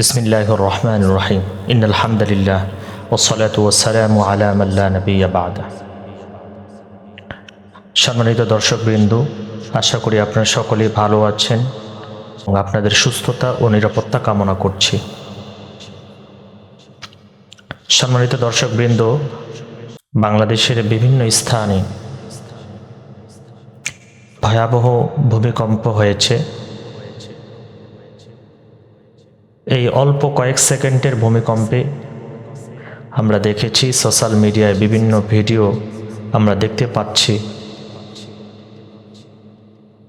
বিসমিল্লাহ রহমান রহিম ইন আলহামদুলিল্লাহ ওসলাত ওসালাম আলামাল্লা নবী আবাদ সম্মানিত দর্শকবৃন্দ, আশা করি আপনারা সকলেই ভালো আছেন এবং আপনাদের সুস্থতা ও নিরাপত্তা কামনা করছি। সম্মানিত দর্শকবৃন্দ, বাংলাদেশের বিভিন্ন স্থানে ভয়াবহ ভূমিকম্প হয়েছে। এই অল্প কয়েক সেকেন্ডের ভূমিকম্পে আমরা দেখেছি সোশ্যাল মিডিয়ায় বিভিন্ন ভিডিও আমরা দেখতে পাচ্ছি।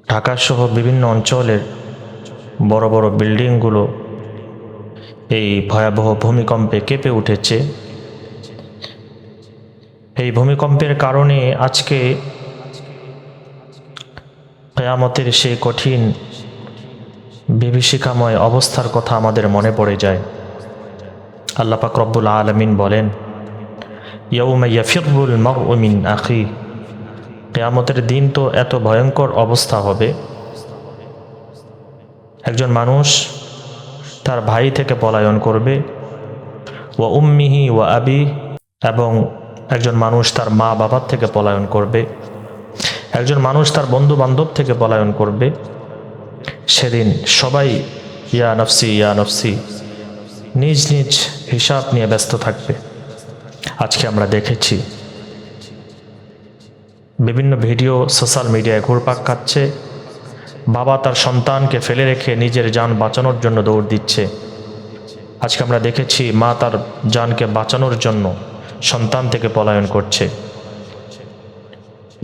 ঢাকাসহ বিভিন্ন অঞ্চলের বড় বড় বিল্ডিংগুলো এই ভয়াবহ ভূমিকম্পে কেঁপে উঠেছে। এই ভূমিকম্পের কারণে আজকে কেয়ামতের সেই কঠিন বিভীষিকাময় অবস্থার কথা আমাদের মনে পড়ে যায়। আল্লাপাক রব্বুল আলমিন বলেন ইয়ৌমাইয়াফিরুল মমিন আখি। কেয়ামতের দিন তো এত ভয়ঙ্কর অবস্থা হবে। একজন মানুষ তার ভাই থেকে পলায়ন করবে ও উম্মিহি ও আবি, এবং একজন মানুষ তার মা বাবার থেকে পলায়ন করবে। একজন মানুষ তার বন্ধু বান্ধব থেকে পলায়ন করবে। সেদিন সবাই, ইয়া নফসি ইয়া নফসি, নিজ নিজ হিসাব নিয়ে ব্যস্ত থাকবে। আজকে আমরা দেখেছি, বিভিন্ন ভিডিও সোশ্যাল মিডিয়ায় ঘুরপাক খাচ্ছে, বাবা তার সন্তানকে ফেলে রেখে নিজের যান বাঁচানোর জন্য দৌড় দিচ্ছে। আজকে আমরা দেখেছি, মা তার জানকে বাঁচানোর জন্য সন্তান থেকে পলায়ন করছে।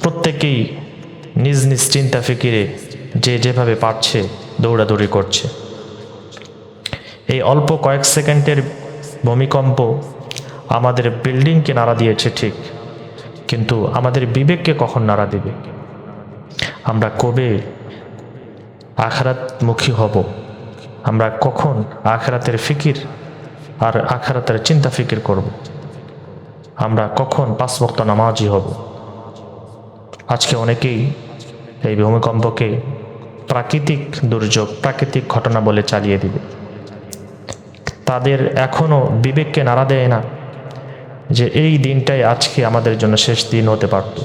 প্রত্যেকেই নিজ নিজ চিন্তা ফিকিরে যে যেভাবে পারছে, দৌড়াদৌড়ি করছে। এই অল্প কয়েক সেকেন্ডের ভূমিকম্প আমাদের বিল্ডিংকে নাড়া দিয়েছে ঠিক, কিন্তু আমাদের বিবেককে কখন নাড়া দেবে? আমরা কবে আখরাতমুখী হব? আমরা কখন আখরাতের ফিকির আর আখরাতের চিন্তা ফিকির করব? আমরা কখন পাঁচ নামাজি হব? আজকে অনেকেই এই ভূমিকম্পকে প্রাকৃতিক দুর্যোগ, প্রাকৃতিক ঘটনা বলে চালিয়ে দিবে। তাদের এখনও বিবেককে নাড়া দেয় না যে এই দিনটাই আজকে আমাদের জন্য শেষ দিন হতে পারত।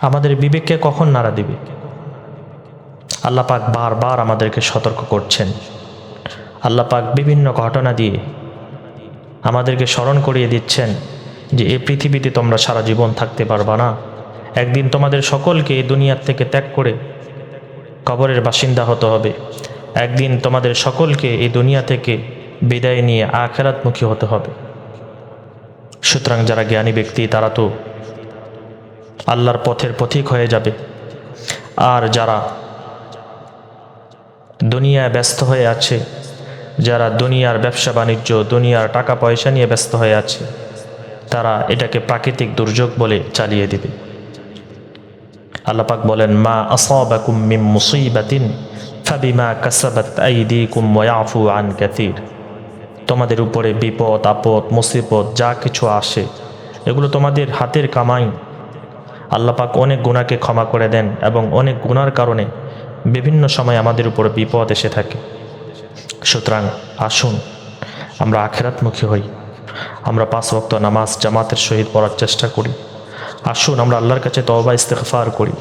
আমাদের বিবেককে কখন নাড়া দিবে? আল্লাহ পাক বারবার আমাদেরকে সতর্ক করছেন। আল্লাহ পাক বিভিন্ন ঘটনা দিয়ে আমাদেরকে স্মরণ করিয়ে দিচ্ছেন যে এই পৃথিবীতে তোমরা সারা জীবন থাকতে পারবা না। একদিন তোমাদের সকলকে দুনিয়ার থেকে ত্যাগ করে কবরের বাসিন্দা হতে হবে। একদিন তোমাদের সকলকে এই দুনিয়া থেকে বিদায় নিয়ে আখেরাতমুখী হতে হবে। সুতরাং যারা জ্ঞানী ব্যক্তি, তারা তো আল্লাহর পথের পথিক হয়ে যাবে। আর যারা দুনিয়ায় ব্যস্ত হয়ে আছে, যারা দুনিয়ার ব্যবসা বাণিজ্য, দুনিয়ার টাকা পয়সা নিয়ে ব্যস্ত হয়ে আছে, তারা এটাকে প্রাকৃতিক দুর্যোগ বলে চালিয়ে দিবে। আল্লাপাক বলেন, মা আসাবাকুম মিম মুসিবাতিন ফাবিমা কাসাবাত আইদিকুম ওয়াফু আন কাতির তোমাদের উপরে বিপদ, আপদ, মুসিবত, যা কিছু আসে, এগুলো তোমাদের হাতের কামাই। আল্লাপাক অনেক গুণাকে ক্ষমা করে দেন এবং অনেক গুণার কারণে বিভিন্ন সময় আমাদের উপরে বিপদ এসে থাকে। সুতরাং আসুন, আমরা আখেরাতমুখী হই। আমরা পাঁচ ভক্ত নামাজ জামাতের সহিত পড়ার চেষ্টা করি। আসুন আমরা আল্লাহর কাছে তবা ইস্তেগফার করি।